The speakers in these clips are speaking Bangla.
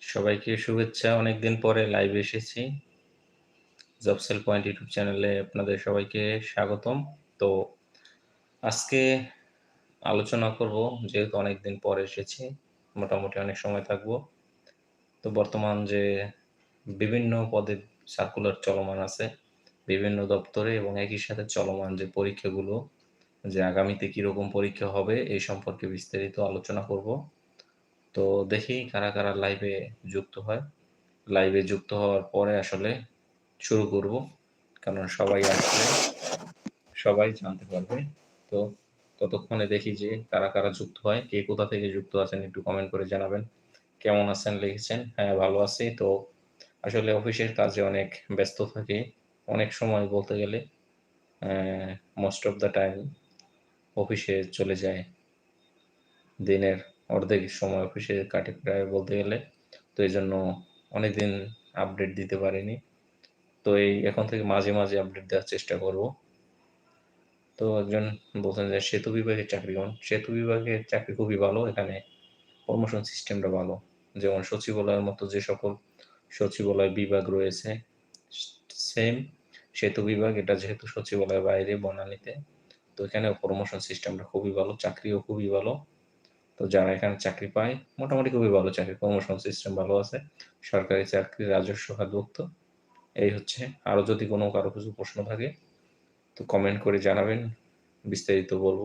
সবাইকে শুভেচ্ছা। অনেকদিন পরে লাইভে এসেছি। জবসেল পয়েন্ট ইউটিউব চ্যানেলে আপনাদের সবাইকে স্বাগতম। তো আজকে আলোচনা করব যেহেতু অনেকদিন পরে এসেছি, মোটামুটি অনেক সময় থাকব। তো বর্তমান যে বিভিন্ন পদে সার্কুলার চলমান আছে, বিভিন্ন দপ্তরে এবং একই সাথে চলমান যে পরীক্ষাগুলো, যে আগামীতে কীরকম পরীক্ষা হবে এই সম্পর্কে বিস্তারিত আলোচনা করব। তো দেখি কারা, কারা লাইভে যুক্ত হয়। লাইভে যুক্ত হওয়ার পরে আসলে শুরু করব। কারণ সবাই আসলে সবাই জানতে পারবে। তো ততক্ষণে দেখি যে কারা, কারা যুক্ত হয়। কে কোথা থেকে যুক্ত আছেন একটু কমেন্ট করে জানাবেন। কেমন আছেন লিখেছেন? হ্যাঁ, ভালো আছি। তো আসলে অফিসের কাজে অনেক ব্যস্ত থাকি। অনেক সময় বলতে গেলে মোস্ট অফ দ্য টাইম অফিসে চলে যায়। দিনের অর্ধেক সময় অফিসে কাটে প্রায় বলতে গেলে। তো এইজন্য অনেকদিন আপডেট দিতে পারিনি। তো এই এখন থেকে মাঝে, মাঝে আপডেট দেওয়ার চেষ্টা করব। তো একজন বলছেন যে সেতু বিভাগের চাকরি কেমন? সেতু বিভাগের চাকরি খুবই ভালো। এখানে প্রমোশন সিস্টেমটা ভালো। যেমন সচিবালয়ের মতো যে সকল সচিবালয় বিভাগ রয়েছে, সেম সেতু বিভাগ এটা যেহেতু সচিবালয়ের বাইরে বনানীতে, তো এখানে প্রমোশন সিস্টেমটা খুবই ভালো, চাকরিও খুবই ভালো। তো যারা এখানে চাকরি পায় মোটামুটি খুবই ভালো চাকরি, প্রমোশন সিস্টেম ভালো আছে। সরকারি চাকরি, রাজস্ব খাতভুক্ত। এই হচ্ছে। আরও যদি কোনো কারও কিছু প্রশ্ন থাকে তো কমেন্ট করে জানাবেন। বিস্তারিত বলব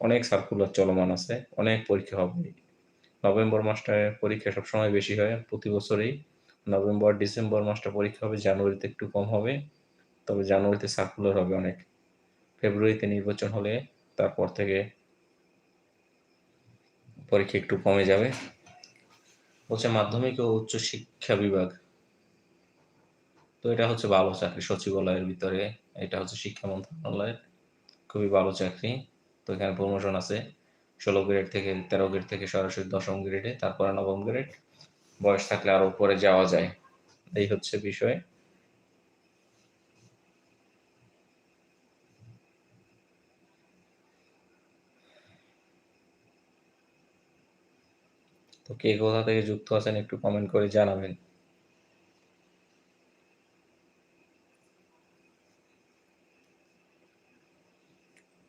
অনেক সার্কুলার চলমান আছে, অনেক পরীক্ষা হবে। নভেম্বর মাসটায় পরীক্ষা সবসময় বেশি হয় প্রতি বছরেই। নভেম্বর, ডিসেম্বর মাসটা পরীক্ষা হবে, জানুয়ারিতে একটু কম হবে। তবে জানুয়ারিতে সার্কুলার হবে অনেক। ফেব্রুয়ারিতে নির্বাচন হলে তারপর থেকে পরীক্ষা একটু কমে যাবে। বলছে মাধ্যমিক ও উচ্চ শিক্ষা বিভাগ। তো এটা হচ্ছে ভালো চাকরি সচিবালয়ের ভিতরে। এটা হচ্ছে শিক্ষা মন্ত্রণালয়ের। খুবই ভালো চাকরি। তো এখানে প্রমোশন আছে। ১৬ গ্রেড থেকে ১৩ গ্রেড থেকে সরাসরি ১০ম গ্রেডে, তারপরে নবম গ্রেড। বয়স থাকলে আরও উপরে যাওয়া যায়। এই হচ্ছে বিষয়। তো কে কোথা থেকে যুক্ত আছেন একটু কমেন্ট করে জানাবেন।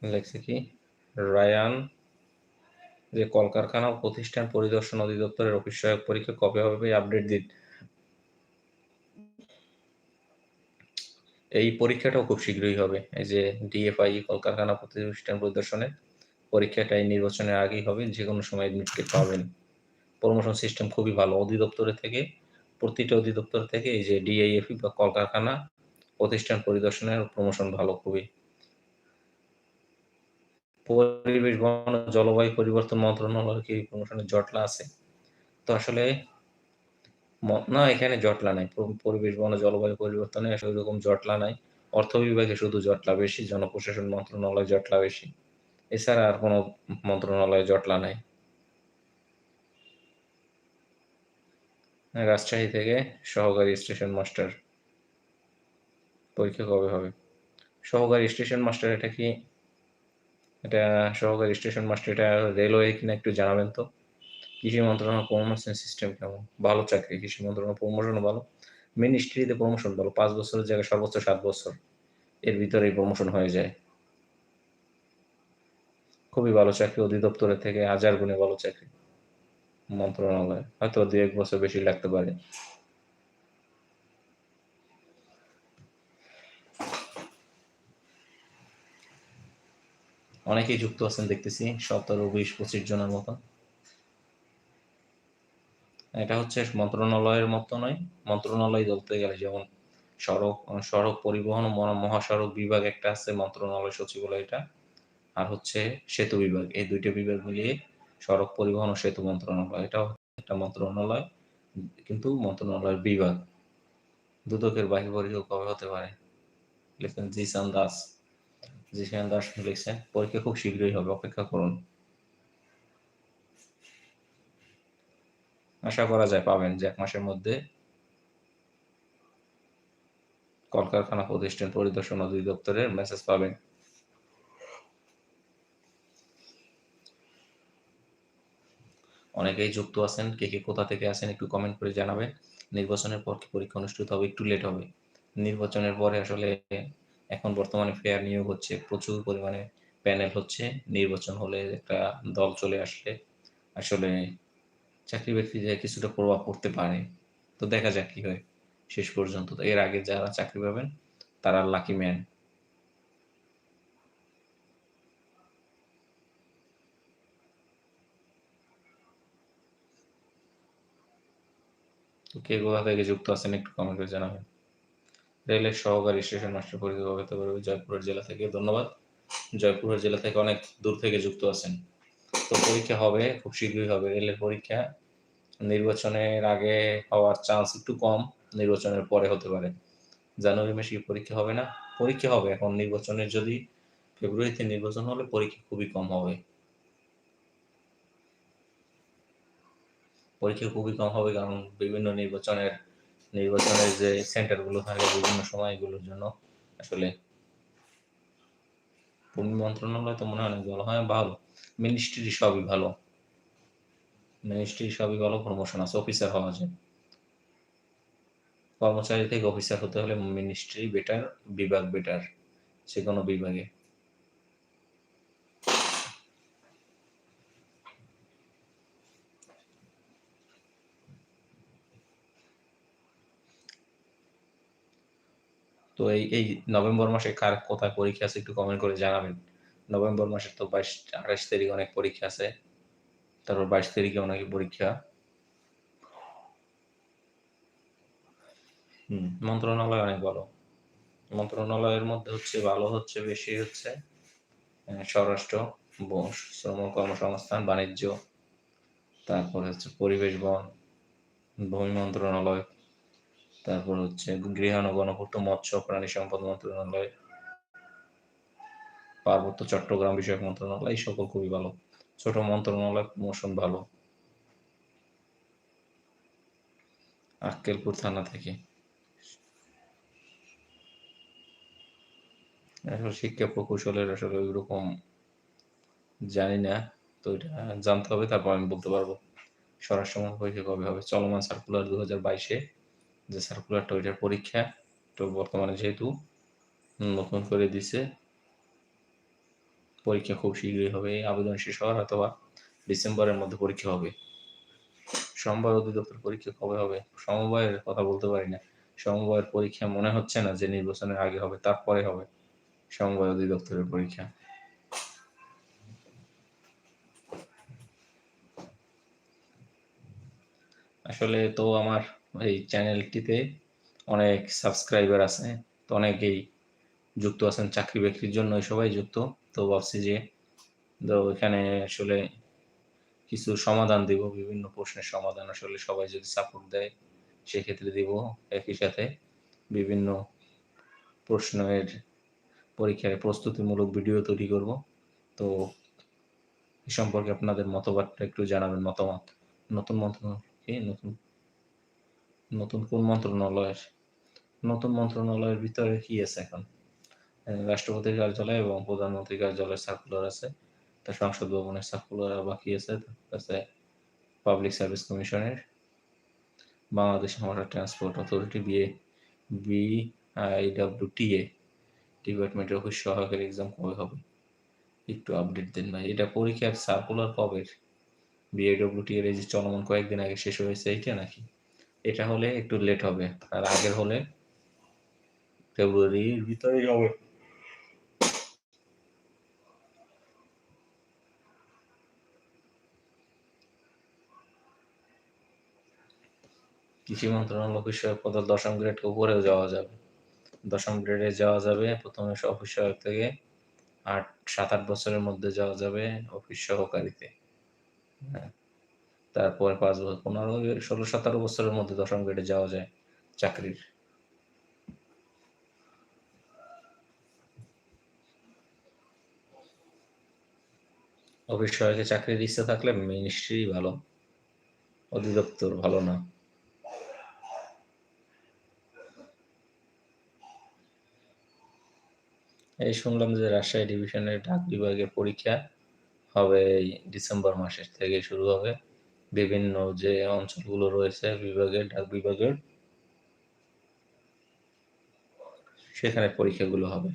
লেখছে কি? রায়ান, যে কলকারখানা ও প্রতিষ্ঠান পরিদর্শন অধিদপ্তরের অফিস সহায়ক পরীক্ষা কবে হবে আপডেট দিন। এই পরীক্ষাটাও খুব শীঘ্রই হবে। এই যে ডিএফআই কলকারখানা প্রতিষ্ঠান পরিদর্শনের পরীক্ষাটা এই নির্বাচনের আগেই হবে। যেকোনো সময় এডমিট পাবেন। প্রমোশন সিস্টেম খুবই ভালো। অধিদপ্তরে থেকে প্রতিটা অধিদপ্তর থেকে এই যে ডিআইএফই বা কলকারখানা প্রতিষ্ঠান পরিদর্শনের প্রমোশন ভালো খুবই। পরিবেশ, বন জলবায়ু পরিবর্তন মন্ত্রণালয়ের কি প্রমোশনের জটলা আছে? তো আসলে না এখানে জটলা নাই। পরিবেশ, বন জলবায়ু পরিবর্তনে ওইরকম জটলা নাই। অর্থ বিভাগে শুধু জটলা বেশি, জনপ্রশাসন মন্ত্রণালয়ে জটলা বেশি। এছাড়া আর কোনো মন্ত্রণালয়ে জটলা নাই। রাজশাহী থেকে সহকারী স্টেশন মাস্টার। পরীক্ষা কবে হবে? সহকারী স্টেশন মাস্টার এটা কি? এটা সহকারী স্টেশন মাস্টার এটা রেলওয়ে কিনা একটু জানাবেন তো? কৃষি মন্ত্রণালয় প্রমোশন সিস্টেম কেমন? ভালো চাকরি, কৃষি মন্ত্রণালয় প্রমোশনও ভালো। মিনিস্ট্রিতে প্রমোশন ভালো। পাঁচ বছরের জায়গায় সর্বোচ্চ সাত বছর। এর ভিতরেই প্রমোশন হয়ে যায়। খুবই ভালো চাকরি অধিদপ্তরের থেকে হাজার গুণে ভালো চাকরি। মন্ত্রণালয়। হয়তো ২-১ বছর বেশি লাগতে পারে। অনেকেই যুক্ত আছেন দেখতেছি ১৭, ২০, ২৫ জনের মতো। এটা হচ্ছে মন্ত্রণালয়ের মতো নয়। মন্ত্রণালয় বলতে গেলে যেমন সড়ক, সড়ক পরিবহন মহাসড়ক বিভাগ একটা আছে মন্ত্রণালয় সচিবালয় এটা। আর হচ্ছে সেতু বিভাগ। এই ২ টা বিভাগ মিলিয়ে সড়ক পরিবহন ও সেতু মন্ত্রণালয়। এটাও একটা মন্ত্রণালয়, কিন্তু মন্ত্রণালয়ের বিভাগ। দুদকের বাহির কবে হতে পারে? লিখছেন জিসান দাস। জিসান দাস লিখছেন, পরীক্ষা খুব শীঘ্রই হবে, অপেক্ষা করুন। আশা করা যায় পাবেন যে এক মাসের মধ্যে কলকারখানা প্রতিষ্ঠান পরিদর্শন অধিদপ্তরের মেসেজ পাবেন। অনেকেই যুক্ত আছেন, কে কে কোথা থেকে আছেন একটু কমেন্ট করে জানাবেন। নির্বাচনের পর কি পরীক্ষা অনুষ্ঠিত হবে, একটু লেট হবে। নির্বাচনের পরে আসলে এখন বর্তমানে ফেয়ার নিয়োগ হচ্ছে, প্রচুর পরিমাণে প্যানেল হচ্ছে। নির্বাচন হলে একটা দল চলে আসলে আসলে চাকরি ব্যক্তিদের কিছুটা প্রভাব পড়তে পারে। তো দেখা যাক কি হয়, শেষ পর্যন্ত। এর আগে যারা চাকরি পাবেন, তারা লাকি ম্যান তো কে কোথা থেকে যুক্ত আছেন একটু কমেন্ট করে জানাবেন। রেলের সহকারী স্টেশন মাস্টার পরীক্ষা কবে হতে পারবে জয়পুরহাট জেলা থেকে, ধন্যবাদ। জয়পুরহাট জেলা থেকে অনেক দূর থেকে যুক্ত আছেন। তো পরীক্ষা হবে, খুব শীঘ্রই হবে রেলের পরীক্ষা। নির্বাচনের আগে হওয়ার চান্স একটু কম, নির্বাচনের পরে হতে পারে। জানুয়ারি মাসে পরীক্ষা হবে না? পরীক্ষা হবে এখন। নির্বাচনের যদি ফেব্রুয়ারিতে নির্বাচন হলে পরীক্ষা খুবই কম হবে। পরীক্ষা খুবই কম হবে কারণ বিভিন্ন নির্বাচনের নির্বাচনের যে সেন্টারগুলো থাকে বিভিন্ন সময়গুলোর জন্য আসলে ভূমি মন্ত্রণালয় তো মনে হয় অনেক ভালো। হয়, ভালো। মিনিস্ট্রি সবই ভালো। মিনিস্ট্রি সবই ভালো প্রমোশন আছে অফিসার হওয়া যায়। কর্মচারী থেকে অফিসার হতে হলে মিনিস্ট্রি বেটার বিভাগ বেটার যে কোনো বিভাগে। তো এই এই নভেম্বর মাসে কার কোথায় পরীক্ষা আছে একটু কমেন্ট করে জানাবেন। নভেম্বর মাসের তো বাইশ, আঠাশ তারিখ অনেক পরীক্ষা আছে। তারপর বাইশ তারিখে অনেক পরীক্ষা। হুম, মন্ত্রণালয় অনেক ভালো। মন্ত্রণালয়ের মধ্যে হচ্ছে ভালো হচ্ছে, বেশি হচ্ছে। স্বরাষ্ট্র শ্রম কর্মসংস্থান, বাণিজ্য। তারপর হচ্ছে পরিবেশ বন, ভূমি মন্ত্রণালয় তারপর হচ্ছে গৃহাণু গণপূর্ত মৎস্য প্রাণী সম্পদ মন্ত্রণালয়, পার্বত্য চট্টগ্রাম বিষয়ক মন্ত্রণালয়, এই সকল খুবই ভালো। ছোট মন্ত্রণালয় প্রমোশন ভালো। আক্কেলপুর থানা থেকে। আসলে শিক্ষা প্রকৌশলের আসলে ওই রকম জানি না, তো এটা জানতে হবে, তারপর আমি বলতে পারব। স্বরাষ্ট্র পরীক্ষা কবে হবে? চলমান সার্কুলার দু হাজার বাইশে। যে সার্কুলারটা ওইটার পরীক্ষা। তো বর্তমানে যেহেতু নতুন করে দিছে, পরীক্ষা খুব শীঘ্রই হবে। আবেদন শেষ হওয়ার অথবা ডিসেম্বরের মধ্যে পরীক্ষা হবে। সমবায় অধিদপ্তর পরীক্ষা কবে হবে? সমবায়ের কথা বলতে পারি না। সমবায়ের পরীক্ষা মনে হচ্ছে না যে নির্বাচনের আগে হবে, তারপরে হবে সমবায় অধিদপ্তরের পরীক্ষা। আসলে তো আমার এই চ্যানেলটিতে অনেক সাবস্ক্রাইবার আছে, তো অনেকেই যুক্ত আছেন চাকরি বাকরির জন্য সবাই যুক্ত, তো ভাবছি যে তো এখানে আসলে কিছু সমাধান দিব, বিভিন্ন প্রশ্নের সমাধান আসলে সবাই যদি সাপোর্ট দেয়, সেক্ষেত্রে দিব একই সাথে বিভিন্ন প্রশ্নের পরীক্ষায় প্রস্তুতিমূলক ভিডিও তৈরি করব, তো এ সম্পর্কে আপনাদের মতবাদটা একটু জানাবেন, মতামত, নতুন কি নতুন নতুন কোন মন্ত্রণালয়ের নতুন মন্ত্রণালয়ের ভিতরে কি আছে এখন? রাষ্ট্রপতির কার্যালয় এবং প্রধানমন্ত্রীর কার্যালয়ের সার্কুলার আছে তার সংসদ ভবনের সার্কুলার বাকি আছে? আছে পাবলিক সার্ভিস কমিশনের Bangladesh motor transport authority BA B I W T A ডিপার্টমেন্টের অফিস সহকারী এক্সাম কবে হবে? একটু আপডেট দেন ভাই। এটা পরীক্ষার সার্কুলার কবে? বিএডব্লিউটি এর এই যে চলমান কয়েকদিন আগে শেষ হয়েছে, এইটা নাকি? এটা হলে একটু লেট হবে। আর আগের হলে ফেব্রুয়ারির ভিতরেই হবে। কৃষি মন্ত্রণালয় বিষয়ক পদ দশম গ্রেড উপরেও যাওয়া যাবে। দশম গ্রেডে যাওয়া যাবে প্রথমে অফিস সহায়ক থেকে আট সাত আট বছরের মধ্যে যাওয়া যাবে অফিস সহকারীতে। হ্যাঁ। তারপরে পাঁচ বছর, পনেরো, ষোলো, সতেরো বছরের মধ্যে দশম গ্রেডে যাওয়া যায় চাকরির। অফিস সহায়কে চাকরির ইচ্ছা থাকলে মিনিস্ট্রি ভালো, অধিদপ্তর ভালো না। এই শুনলাম যে রাজশাহী ডিভিশনের ডাক বিভাগের পরীক্ষা হবে ডিসেম্বর মাসের থেকে শুরু হবে। বিভিন্ন যে অঞ্চলগুলো রয়েছে বিভাগের ডাক বিভাগের সেখানে পরীক্ষাগুলো হবে।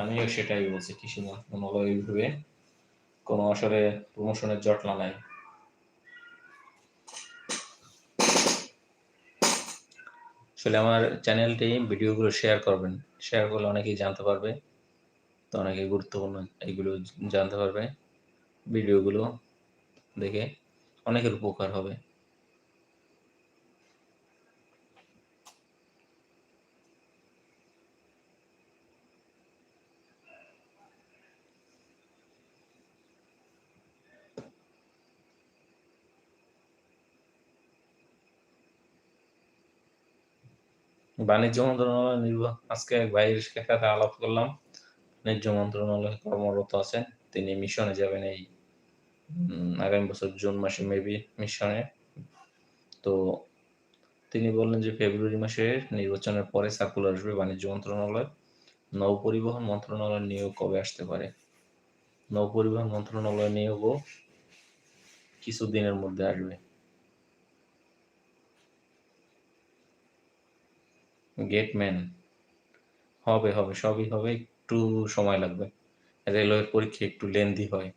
আমিও সেটাই বলছি, কৃষি মন্ত্রণালয় বিভাগে কোনো আসলে প্রমোশনের জটলা নাই। আসলে আমার চ্যানেলটি ভিডিওগুলো শেয়ার করবেন। শেয়ার করলে অনেকেই জানতে পারবে। তো অনেকে গুরুত্বপূর্ণ এইগুলো জানতে পারবে। ভিডিওগুলো দেখে অনেকের উপকার হবে। বাণিজ্য মন্ত্রণালয় নির্বাহ আজকে এক ভাইয়ের সাথে আলাপ করলাম। বাণিজ্য মন্ত্রণালয়ে কর্মরত আছেন। তিনি মিশনে যাবেন এই আগামী বছর জুন মাসে, মেবি মিশনে। তো তিনি বললেন যে ফেব্রুয়ারি মাসে নির্বাচনের পরে সার্কুলার আসবে বাণিজ্য মন্ত্রণালয়। নৌ পরিবহন মন্ত্রণালয় নিয়োগ কবে আসতে পারে? নৌ পরিবহন মন্ত্রণালয় নিয়োগও কিছুদিনের মধ্যে আসবে। গেটম্যান হবে হবে, সবই হবে, একটু সময় লাগবে। রেলওয়ের পরীক্ষা একটু লেন্দি হয়।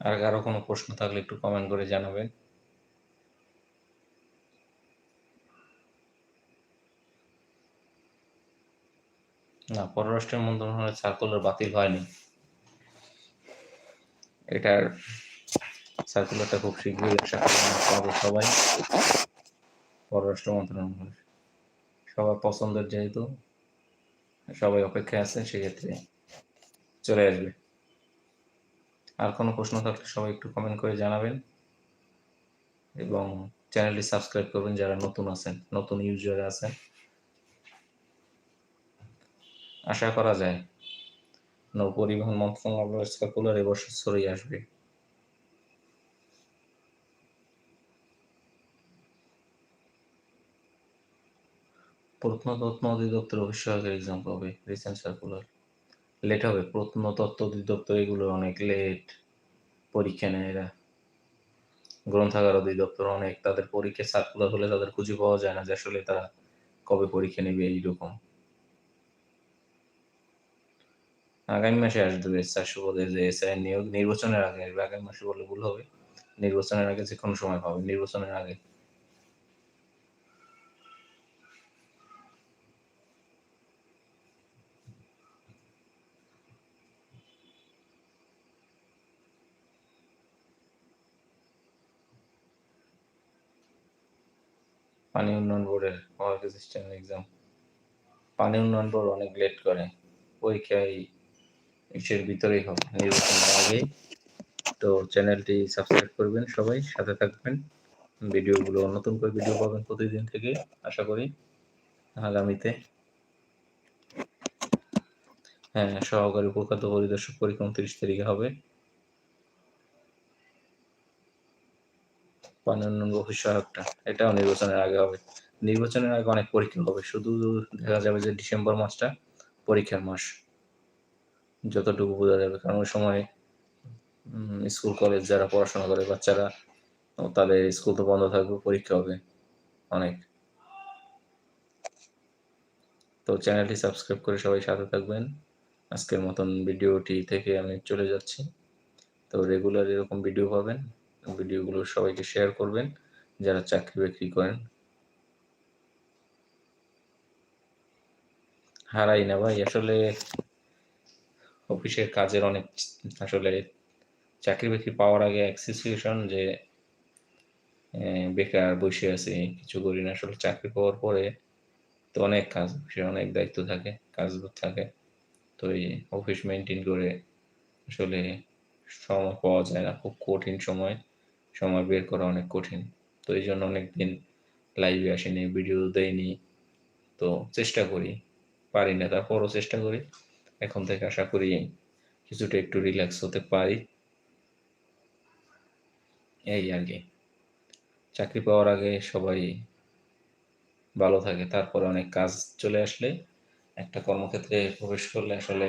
আর কারও কোনো প্রশ্ন থাকলে একটু কমেন্ট করে জানাবেন। না পররাষ্ট্র মন্ত্রণালয়ের সার্কুলার বাতিল হয়নি। এটার সার্কুলারটা খুব শীঘ্রই পাবো সবাই। পররাষ্ট্র মন্ত্রণালয়। সবার পছন্দের যেহেতু, সবাই অপেক্ষায় আছে সেক্ষেত্রে চলে আসবে। আর কোনো প্রশ্ন থাকলে সবাই একটু কমেন্ট করে জানাবেন। এবং চ্যানেলটি সাবস্ক্রাইব করবেন যারা নতুন আছেন, নতুন ইউজার আছেন। আশা করা যায়। নৌ পরিবহন মন্ত্রণালয়ের সার্কুলার এবছর ছড়িয়ে আসবে। প্রত্নতত্ত্ব অধিদপ্তর অফিসিয়াল এক্সাম কবে? রিসেন্ট সার্কুলার লেট হবে। প্রত্নতত্ত্ব অধিদপ্তর এগুলো অনেক লেট পরীক্ষা নেয় এরা। গ্রন্থাগার অধিদপ্তর অনেক। তাদের পরীক্ষা সার্কুলার হলে তাদের খুঁজে পাওয়া যায় না যে আসলে তারা কবে পরীক্ষা নেবে এইরকম। আগামী মাসে আসবে চারশো পদে যে এসআই নিয়োগ, নির্বাচনের আগে আসবে। আগামী মাসে বললে ভুল হবে। নির্বাচনের আগে যে কোনো সময় পাবে নির্বাচনের আগে। পানি উন্নয়ন বোর্ডের অ্যাসিস্ট্যান্ট এক্সাম পানি উন্নয়ন বোর্ড অনেক লেট করে। পরীক্ষায় ইসের ভিতরেই হবে নির্বাচনের আগেই। তো চ্যানেলটি সাবস্ক্রাইব করবেন সবাই, সাথে থাকবেন। ভিডিওগুলো নতুন করে ভিডিও পাবেন প্রতিদিন থেকে, আশা করি। আগামীতে হ্যাঁ সহকারী প্রখ্যাত পরিদর্শক পরীক্ষা উনত্রিশ তারিখে হবে। এটাও নির্বাচনের আগে হবে। নির্বাচনের আগে অনেক পরীক্ষা হবে, শুধু দেখা যাবে যে ডিসেম্বর মাসটা পরীক্ষার মাস। যতটুকু বোঝা যাবে। কারণ ওই সময় স্কুল কলেজ যারা পড়াশোনা করে, বাচ্চারা তাদের স্কুল তো বন্ধ থাকবে, পরীক্ষা হবে অনেক। তো চ্যানেলটি সাবস্ক্রাইব করে সবাই সাথে থাকবেন। আজকের মতন ভিডিওটি থেকে আমি চলে যাচ্ছি। তো রেগুলার এরকম ভিডিও পাবেন। ভিডিওগুলো সবাইকে শেয়ার করবেন, যারা চাকরি বাকরি করেন। হারাই না ভাই, আসলে অফিসের কাজের অনেক আসলে চাকরি বাকরি পাওয়ার আগে এক সিচুয়েশন যে বেকার বসে আছি, কিছু করি না। আসলে চাকরি পাওয়ার পরে তো অনেক কাজ সে অনেক দায়িত্ব থাকে কাজ থাকে। তো এই অফিস মেনটেন করে আসলে সময় পাওয়া যায় না, খুব কঠিন সময়। সময় বের করা অনেক কঠিন। তো এই জন্য অনেকদিন লাইভে আসেনি ভিডিও দেয়নি তো চেষ্টা করি, পারি না, তারপরও চেষ্টা করি। এখন থেকে আশা করি কিছুটা একটু রিল্যাক্স হতে পারি। এই আর কি। চাকরি পাওয়ার আগে সবাই ভালো থাকে, তারপরে অনেক কাজ চলে আসলে। একটা কর্মক্ষেত্রে প্রবেশ করলে আসলে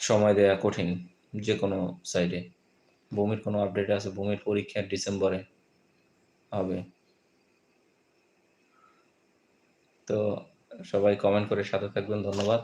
সময় দেয়া কঠিন যে কোনো সাইডে ভূমির কোনো আপডেট আছে? ভূমির পরীক্ষা ডিসেম্বরে হবে। তো সবাই কমেন্ট করে সাথে থাকবেন ধন্যবাদ।